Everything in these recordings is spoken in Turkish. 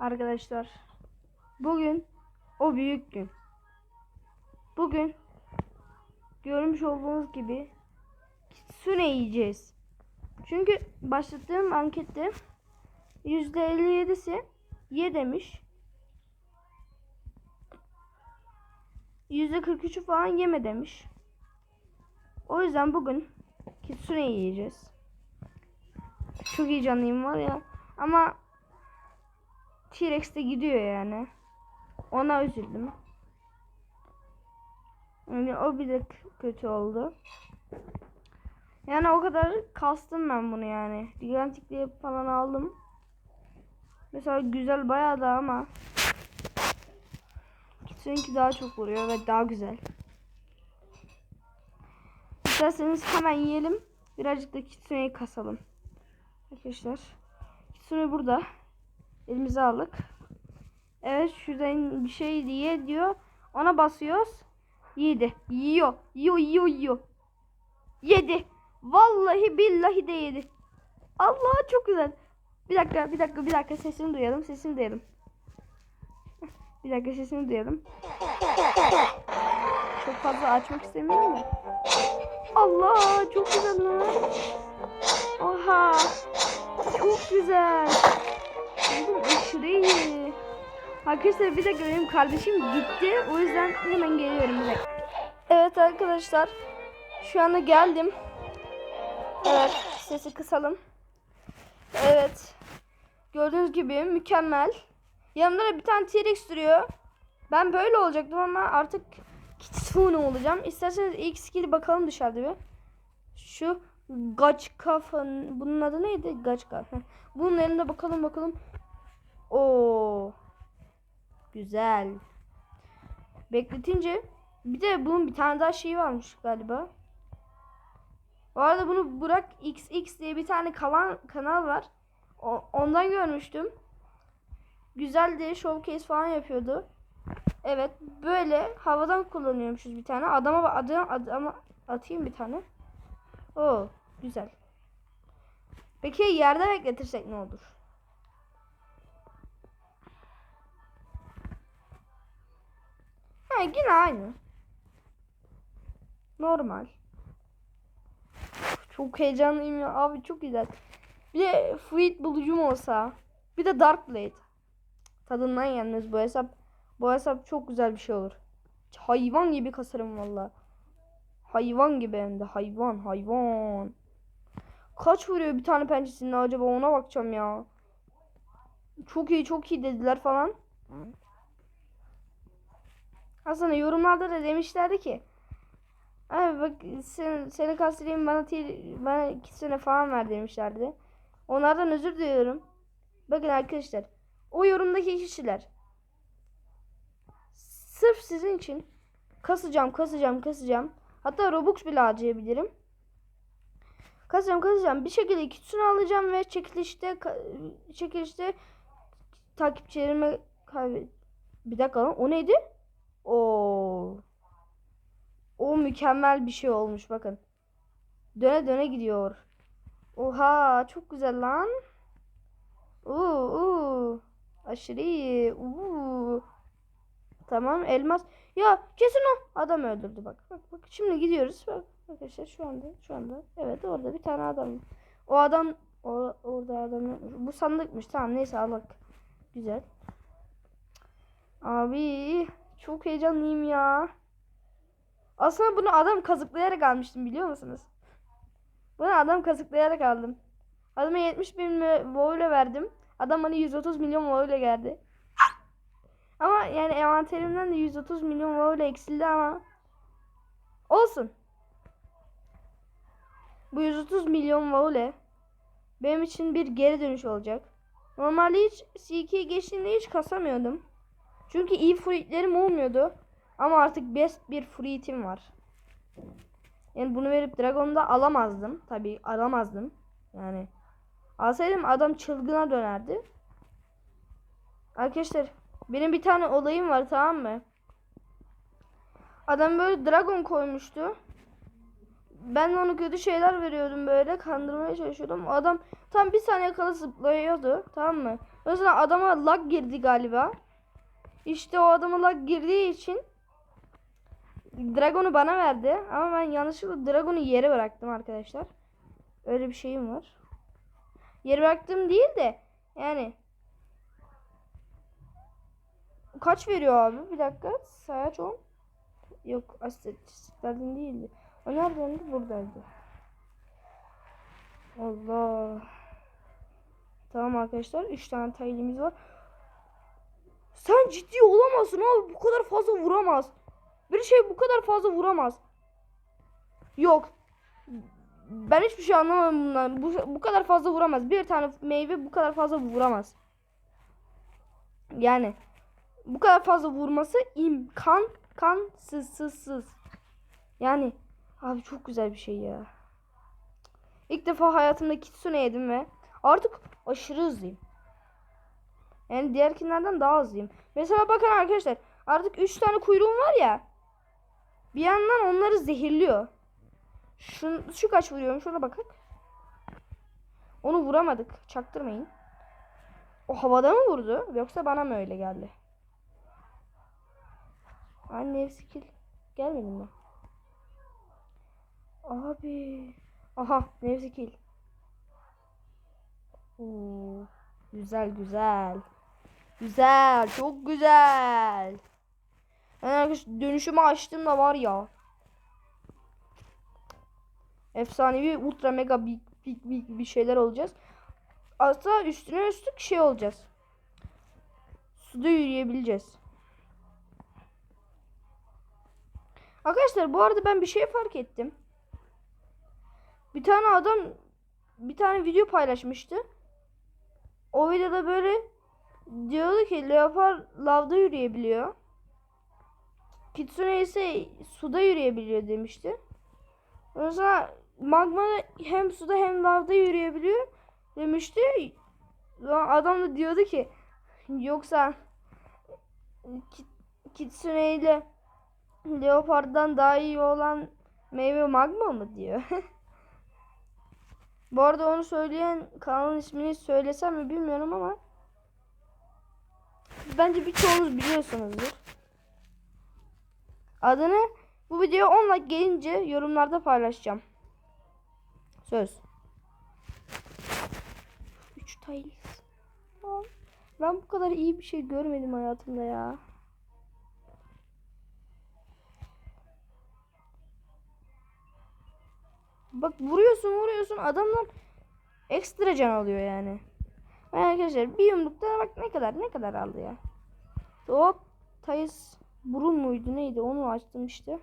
arkadaşlar. Bugün o büyük gün. Bugün görmüş olduğunuz gibi kitsune yiyeceğiz. Çünkü başlattığım ankette %57'si ye demiş. %43'ü falan yeme demiş. O yüzden bugün kitsune yiyeceğiz. Çok heyecanlıyım var ya. Ama T-Rex de gidiyor yani. Ona üzüldüm. Yani o bir de kötü oldu. Yani o kadar kastım ben bunu yani. Gigantic diye falan aldım. Mesela güzel bayağı da ama Kitsune'inki daha çok vuruyor ve daha güzel. İsterseniz hemen yiyelim. Birazcık da Kitsune'yi kasalım. Arkadaşlar. Kitsune burada. Elimize aldık. Evet şuradan bir şey diye diyor. Ona basıyoruz. Yedi. Yiyor. Yiyor yiyor yiyor. Yedi. Vallahi billahi de yedi. Allah çok güzel. Bir dakika bir dakika bir dakika sesini duyalım sesini duyalım. Bir dakika sesini duyalım. Çok fazla açmak istemiyorum da. Allah çok güzel lan. Oha. Çok güzel. İyi. Arkadaşlar bir dakika benim kardeşim gitti. O yüzden hemen geliyorum bir. Evet arkadaşlar. Şu anda geldim. Evet sesi kısalım. Evet. Gördüğünüz gibi mükemmel. Yanımda da bir tane T-Rex duruyor. Ben böyle olacaktım ama artık Kitsune olacağım. İsterseniz ilk skill'i bakalım dışarıda bir. Şu Gaçka. Bunun adı neydi? Gaçka. Bunun elinde bakalım bakalım. Oo. Güzel. Bekletince bir de bunun bir tane daha şeyi varmış galiba. Bu arada bunu Burak XX diye bir tane kalan kanal var. O, ondan görmüştüm. Güzeldi. Showcase falan yapıyordu. Evet. Böyle havadan kullanıyormuşuz bir tane. Adama adama, adama atayım bir tane. Oo, güzel. Peki yerde bekletirsek ne olur? Ha yine aynı. Normal. Çok heyecanlıyım ya. Abi çok güzel. Bir de Fluid bulucum olsa. Bir de Dark Blade. Tadından yenmez bu hesap. Bu hesap çok güzel bir şey olur. Hayvan gibi kasarım valla. Hayvan gibi hem de hayvan hayvan. Kaç vuruyor bir tane pençesinde acaba ona bakacağım ya. Çok iyi çok iyi dediler falan. Aslında yorumlarda da demişlerdi ki Abi bak sen, seni kastırayım bana, bana iki sene falan ver demişlerdi. Onlardan özür diliyorum. Bakın arkadaşlar. O yorumdaki kişiler sırf sizin için kasacağım kasacağım kasacağım. Hatta Robux bile harcayabilirim. Kasacağım kasacağım. Bir şekilde ikisini alacağım ve çekilişte çekilişte takipçilerime kaybet. Bir dakika lan o neydi? Oo. O mükemmel bir şey olmuş bakın. Döne döne gidiyor. Oha çok güzel lan. Uuu uuu. Aşırı iyi. Uuu. Tamam elmas. Ya kesin o. Adam öldürdü bak. Bak bak şimdi gidiyoruz. Bak arkadaşlar şu anda şu anda. Evet orada bir tane adam. O adam o, orada adam bu sandıkmış. Tamam neyse alak. Güzel. Abi çok heyecanlıyım ya. Aslında bunu adam kazıklayarak almıştım biliyor musunuz? Bunu adam kazıklayarak aldım. Adama 70 bin ile verdim. Adam bana 130 milyon ile geldi. Ama yani envanterimden de 130 milyon ile eksildi ama olsun. Bu 130 milyon ile benim için bir geri dönüş olacak. Normalde hiç C2'ye geçtiğimde hiç kasamıyordum. Çünkü iyi fruitlerim olmuyordu. Ama artık best bir fruitim var. Yani bunu verip Dragon'da alamazdım. Tabi alamazdım. Yani alsaydım adam çılgına dönerdi. Arkadaşlar benim bir tane olayım var tamam mı? Adam böyle dragon koymuştu. Ben ona kötü şeyler veriyordum böyle kandırmaya çalışıyordum. O adam tam bir saniye kala zıplıyordu tamam mı? Mesela adama lag girdi galiba. İşte o adama lag girdiği için Dragon'u bana verdi. Ama ben yanlışlıkla Dragon'u yere bıraktım arkadaşlar. Öyle bir şeyim var. Yere bıraktım değil de yani kaç veriyor abi? Bir dakika. Sayaç 10. Yok asistlerden değildi. O neredeydi? Buradaydı. Allah. Tamam arkadaşlar. 3 tane taylimiz var. Sen ciddi olamazsın abi. Bu kadar fazla vuramaz. Bir şey bu kadar fazla vuramaz. Yok. Ben hiçbir şey anlamadım bundan. Bu, bu kadar fazla vuramaz. Bir tane meyve bu kadar fazla vuramaz. Yani bu kadar fazla vurması imkan kansızsız. Yani abi çok güzel bir şey ya. İlk defa hayatımda kitsune yedim ve artık aşırı hızlıyım. Yani diğerkilerden daha hızlıyım. Mesela bakın arkadaşlar artık 3 tane kuyruğum var ya. Bir yandan onları zehirliyor. Şu, şu kaç vuruyorum şuna bakın. Onu vuramadık. Çaktırmayın. O havada mı vurdu? Yoksa bana mı öyle geldi? Anne skill. Gelmedin mi? Abi. Aha nefsi kill. Oo, güzel güzel. Güzel çok güzel. Ben arkadaşlar dönüşümü açtım da var ya. Efsanevi ultra mega big big big bir şeyler olacağız. Aslında üstüne üstlük şey olacağız. Suda yürüyebileceğiz. Arkadaşlar bu arada ben bir şey fark ettim. Bir tane adam bir tane video paylaşmıştı. O videoda böyle diyordu ki leopar lavda yürüyebiliyor. Kitsune ise suda yürüyebiliyor demişti. Mesela magma hem suda hem lavda yürüyebiliyor demişti. Adam da diyordu ki yoksa Kitsune ile Leopard'dan daha iyi olan meyve magma mı diyor. Bu arada onu söyleyen kanalın ismini söylesem mi bilmiyorum ama bence birçoğunuz biliyorsunuzdur. Adını bu video 10 like gelince yorumlarda paylaşacağım. Söz. 3 taylis. Ben bu kadar iyi bir şey görmedim hayatımda ya. Bak vuruyorsun vuruyorsun adamlar ekstra can alıyor yani. Ben arkadaşlar bir yumrukta bak ne kadar ne kadar aldı ya. Hop Tayız burun muydu neydi onu açtım işte.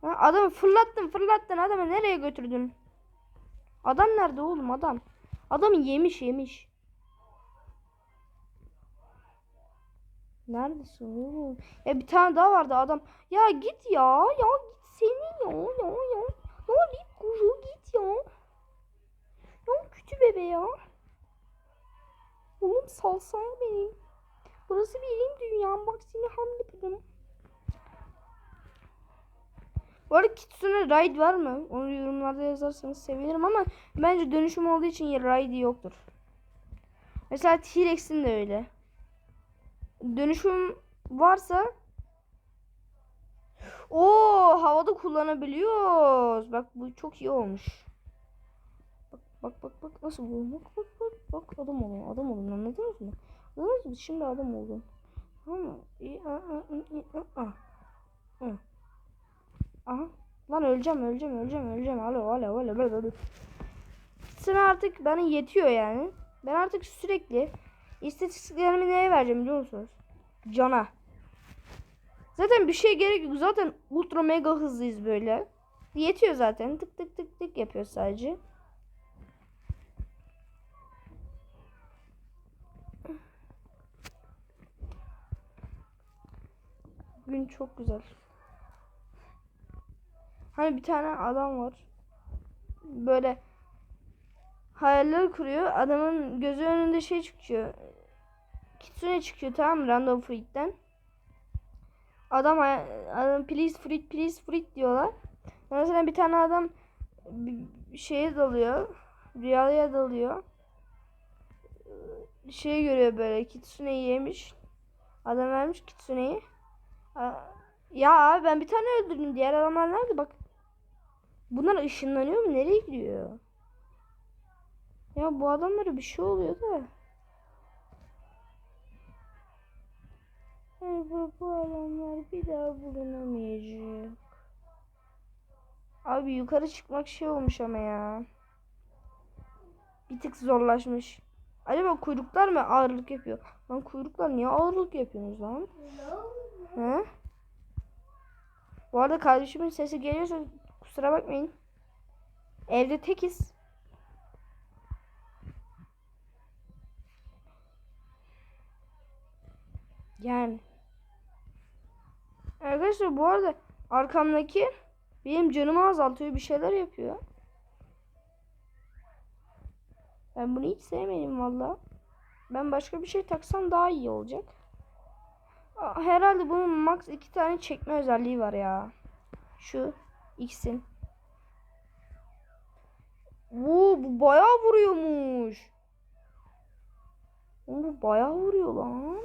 Ha, adamı fırlattın fırlattın adamı nereye götürdün? Adam nerede oğlum adam? Adamı yemiş yemiş. Neredesin oğlum? Ya bir tane daha vardı adam. Ya git ya. Ya git seni ya. Ya ya. Ya git kuru git ya. Ya kötü bebe ya. Oğlum salsana beni. Burası benim dünyam. Bak seni hamle Bu arada Kitsune Ride var mı? Onu yorumlarda yazarsanız sevinirim ama bence dönüşüm olduğu için Ride yoktur. Mesela T-Rex'in de öyle. Dönüşüm varsa o havada kullanabiliyoruz. Bak bu çok iyi olmuş. Bak bak bak bak nasıl bu? Bak bak bak bak adam olun adam olun anladınız mı? Anladınız mı? Şimdi adam oldum. Tamam mı? Aha. Lan öleceğim öleceğim öleceğim öleceğim. Alo alo alo alo. alo. Sen artık bana yetiyor yani. Ben artık sürekli istatistiklerimi neye vereceğim biliyor musunuz? Cana. Zaten bir şey gerek yok. Zaten ultra mega hızlıyız böyle. Yetiyor zaten. Tık tık tık tık yapıyor sadece. Gün çok güzel. Hani bir tane adam var. Böyle hayaller kuruyor. Adamın gözü önünde şey çıkıyor. Kitsune çıkıyor tamam mı? Random Freak'ten. Adam, adam please freak please freak diyorlar. Mesela bir tane adam şeye dalıyor. Rüyaya dalıyor. şey görüyor böyle kitsuneyi yemiş. Adam vermiş kitsuneyi. Ya abi ben bir tane öldürdüm. Diğer adamlar nerede bak. Bunlar ışınlanıyor mu? Nereye gidiyor? Ya bu adamlara bir şey oluyor da. Ay bu, bu adamlar bir daha bulunamayacak. Abi yukarı çıkmak şey olmuş ama ya. Bir tık zorlaşmış. Acaba kuyruklar mı ağırlık yapıyor? Lan kuyruklar niye ağırlık yapıyorsunuz lan? He? Bu arada kardeşimin sesi geliyorsa kusura bakmayın. Evde tekiz. Yani. Arkadaşlar bu arada arkamdaki benim canımı azaltıyor bir şeyler yapıyor. Ben bunu hiç sevmedim valla. Ben başka bir şey taksam daha iyi olacak. Herhalde bunun max iki tane çekme özelliği var ya. Şu X'in. Oo, bu bayağı vuruyormuş. Bu bayağı vuruyor lan.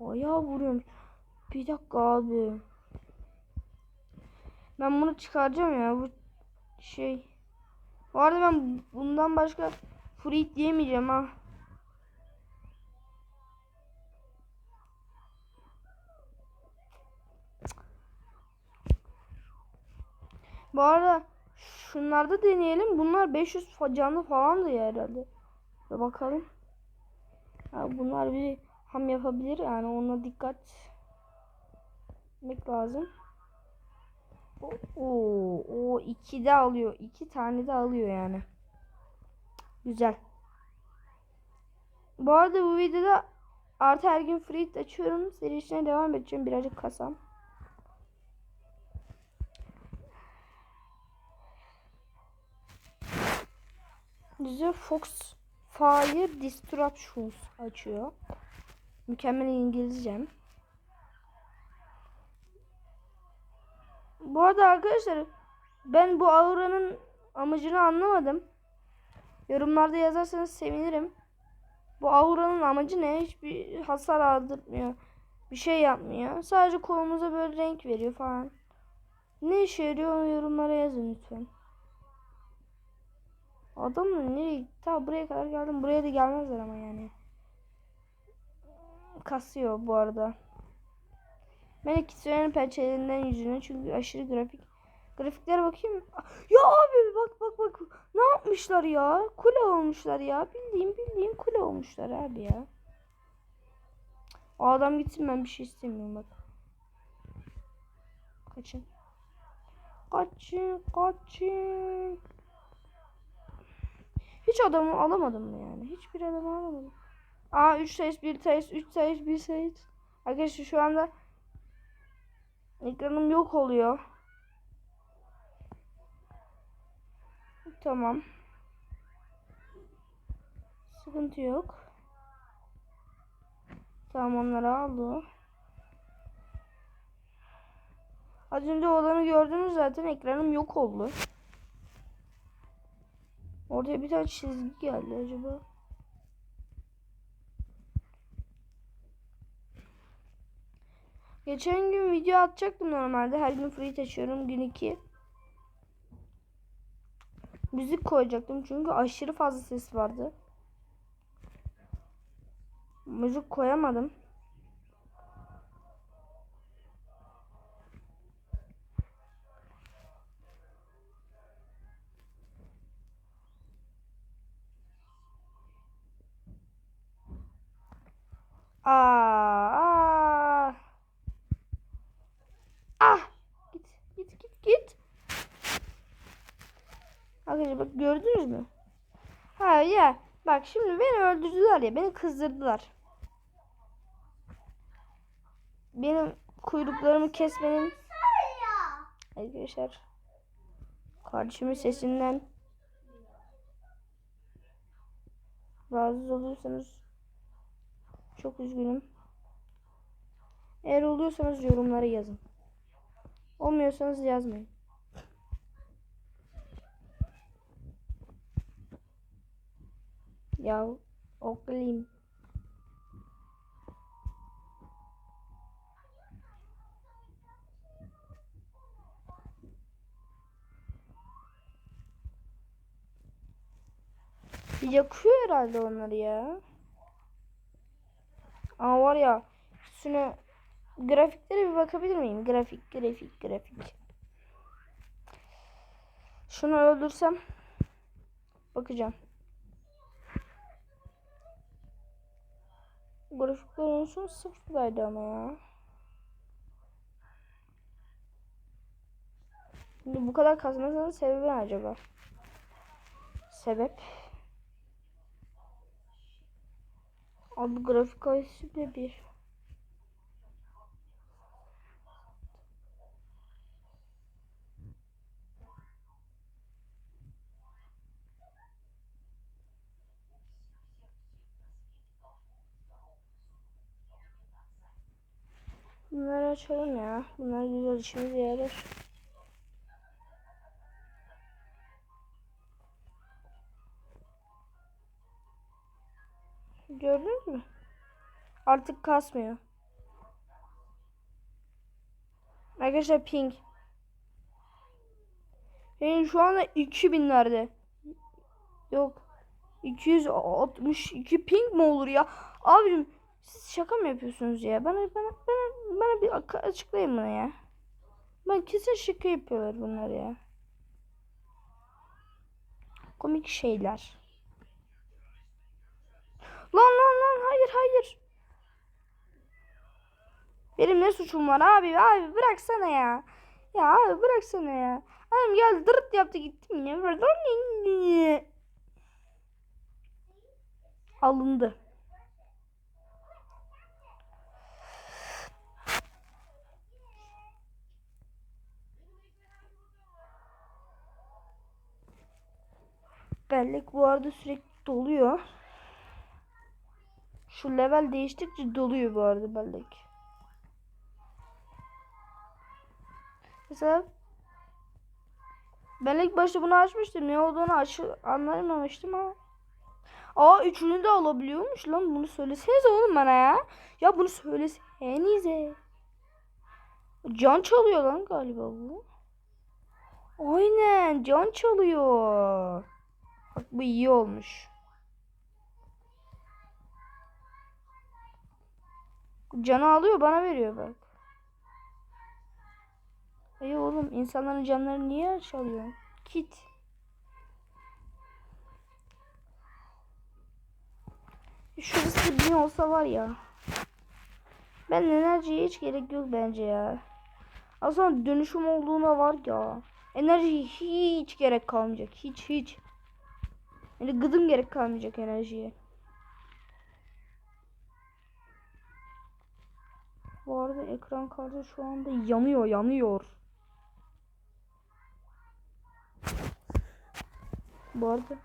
Bayağı vuruyormuş. Bir dakika abi. Ben bunu çıkaracağım ya. Bu şey. Bu arada ben bundan başka fruit diyemeyeceğim ha. Bu arada şunlarda deneyelim. Bunlar 500 fa- canlı falan da ya herhalde. Bir bakalım. Ha, bunlar bir ham yapabilir yani ona dikkat etmek lazım. Oo, o iki de alıyor. iki tane de alıyor yani. Güzel. Bu arada bu videoda artı her gün free açıyorum. Serisine devam edeceğim. Birazcık kasam. Bize Fox Fire Disruptions açıyor. Mükemmel İngilizcem. Bu arada arkadaşlar ben bu auranın amacını anlamadım. Yorumlarda yazarsanız sevinirim. Bu auranın amacı ne? Hiçbir hasar aldırmıyor. Bir şey yapmıyor. Sadece kolumuza böyle renk veriyor falan. Ne işe yarıyor yorumlara yazın lütfen. Adam mı nereye? Ta buraya kadar geldim. Buraya da gelmezler ama yani. Kasıyor bu arada. Ben ikisinin pençelerinden yüzüne çünkü aşırı grafik. Grafiklere bakayım. Ya abi bak bak bak. Ne yapmışlar ya? Kule olmuşlar ya. Bildiğim bildiğim kule olmuşlar abi ya. O adam gitsin ben bir şey istemiyorum bak. Kaçın. Kaçın kaçın. Hiç adamı alamadım mı yani? Hiçbir adamı alamadım. Aa 3 sayıs 1 sayıs 3 sayıs 1 sayıs. Arkadaşlar şu anda ekranım yok oluyor. Tamam. Sıkıntı yok. Tamam onları aldı. Az önce olanı gördünüz zaten ekranım yok oldu. Oraya bir tane çizgi geldi acaba. Geçen gün video atacaktım normalde. Her gün free açıyorum. Gün 2. Müzik koyacaktım çünkü aşırı fazla ses vardı. Müzik koyamadım. Aa, aa. Ah! Git, git, git, git. Arkadaşlar bak gördünüz mü? Ha ya. Bak şimdi beni öldürdüler ya. Beni kızdırdılar. Benim kuyruklarımı kesmenin Arkadaşlar kardeşimin sesinden rahatsız oluyorsanız çok üzgünüm. Eğer oluyorsanız yorumlara yazın. Olmuyorsanız yazmayın. Ya oklayayım. Yakıyor herhalde onları ya. Aa var ya. Şunu grafiklere bir bakabilir miyim? Grafik, grafik, grafik. Şunu öldürsem bakacağım. Grafikler son sıfırdaydı ama ya. Şimdi bu kadar kasmasının sebebi ne acaba? Sebep? Abi grafik ayısı de bir. Bunları açalım ya. Bunlar güzel işimize yarar. Gördünüz mü? Artık kasmıyor. Arkadaşlar ping. Benim şu anda 2000'lerde. Yok. 262 ping mi olur ya? Abim siz şaka mı yapıyorsunuz ya? Bana bana bana bana bir açıklayın bunu ya. Ben kesin şaka yapıyorlar bunlar ya. Komik şeyler. Lan lan hayır. Benim ne suçum var abi abi bıraksana ya. Ya abi bıraksana ya. Adam geldi dırt yaptı gittim ya. Alındı. Bellek bu arada sürekli doluyor. Şu level değiştikçe doluyor bu arada bellek. Mesela ben başta bunu açmıştım. Ne olduğunu aç anlayamamıştım ama. Aa üçünü de alabiliyormuş lan. Bunu söylesenize oğlum bana ya. Ya bunu söylesenize. Can çalıyor lan galiba bu. Aynen can çalıyor. Bak bu iyi olmuş. Canı alıyor bana veriyor bak. İyi oğlum insanların canlarını niye çalıyor? Kit. Şurası bin olsa var ya. Ben enerjiye hiç gerek yok bence ya. Aslında dönüşüm olduğuna var ya. Enerji hiç gerek kalmayacak. Hiç hiç. Yani gıdım gerek kalmayacak enerjiye. Bu arada ekran kartı şu anda yanıyor yanıyor. Bu arada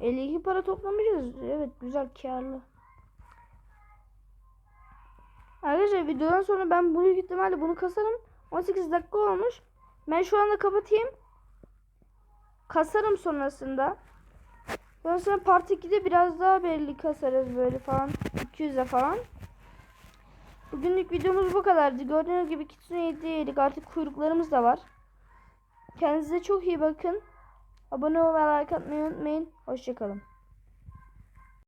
...52 para toplamışız. Evet güzel karlı. Arkadaşlar videodan sonra ben büyük ihtimalle bunu kasarım. 18 dakika olmuş. Ben şu anda kapatayım. Kasarım sonrasında. Ondan sonra part 2'de biraz daha belli kasarız böyle falan. 200'e falan. Bugünlük videomuz bu kadardı. Gördüğünüz gibi Kitsune 7 yedik. Artık kuyruklarımız da var. Kendinize çok iyi bakın. Abone ol ve like atmayı unutmayın. Hoşçakalın.